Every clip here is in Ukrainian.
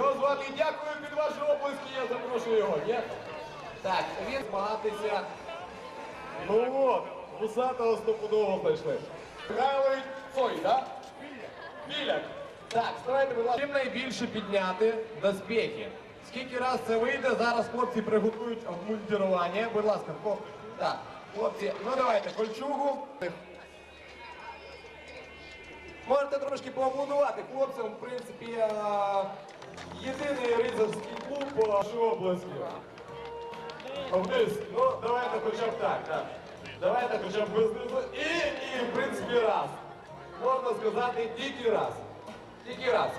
нагороди. Дякую під ваші оплески, я запрошую його. Ні? Так, він змагатися. Ну от, вусатого стопудово знайшли. Михайлович Цой, так? Біляк. Так, ставайте, будь ласка. Чим найбільше підняти доспехи? Скільки раз це вийде? Зараз хлопці приготують обмундірування. Будь ласка, хлоп. Так, хлопці, ну давайте кольчугу. Можете трошки поаплодувати хлопцям, в принципі, е, єдиний рицарський клуб вашої області. Вниз, ну давайте хоча б так, так. Давайте хоча б без. І, і, в принципі, раз. Можна сказати, тільки раз. Тільки раз.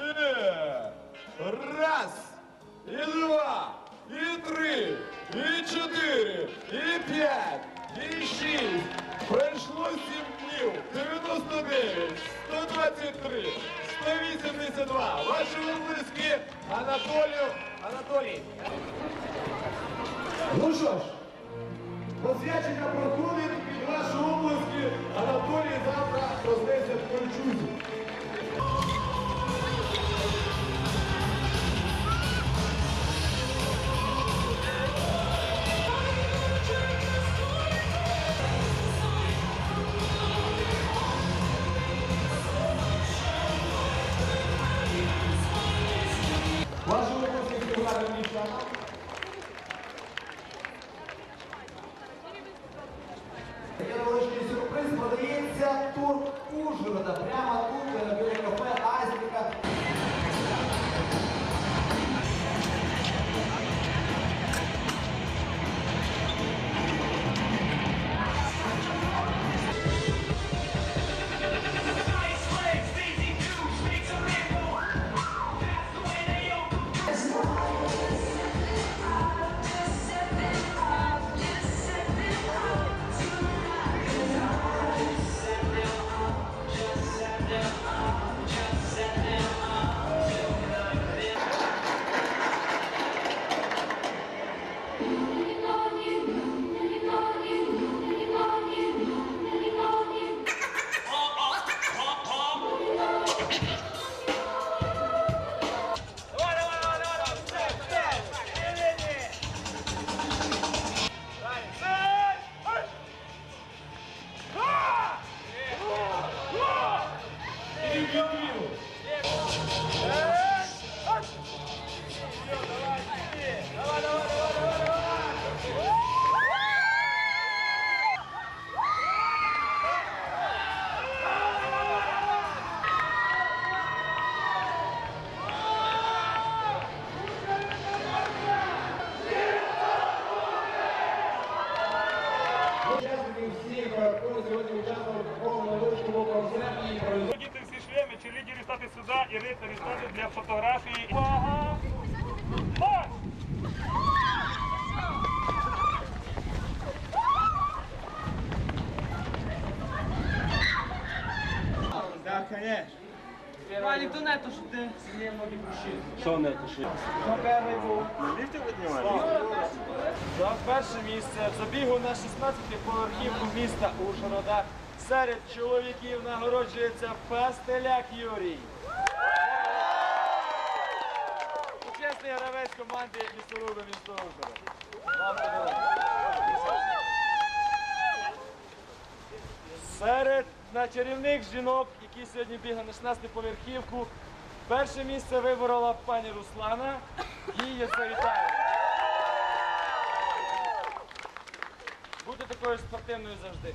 Є! Раз! І два! І три! І чотири! І п'ять! І шість! Пройшло сім днів! 99! 123! 182! Ваші облиски Анатолію! Анатолій! Ну що ж, посвячення проходить Rio. Всі шлеми, лідери стати сюди і рицарі стати для фотографії. Увага! Марш! Валік, то не то, що ти Що не туши? перший був. Ліфти піднімали? За перше місце забігу на 16-й поверхівку міста Ужгорода серед чоловіків нагороджується Пастеляк Юрій. Почесний гравець команди Ужгород. Вам. Серед на чарівних жінок, які сьогодні бігали на 16 поверхівку, перше місце виборола пані Руслана. Її це вітаю. Будьте такою спортивною завжди.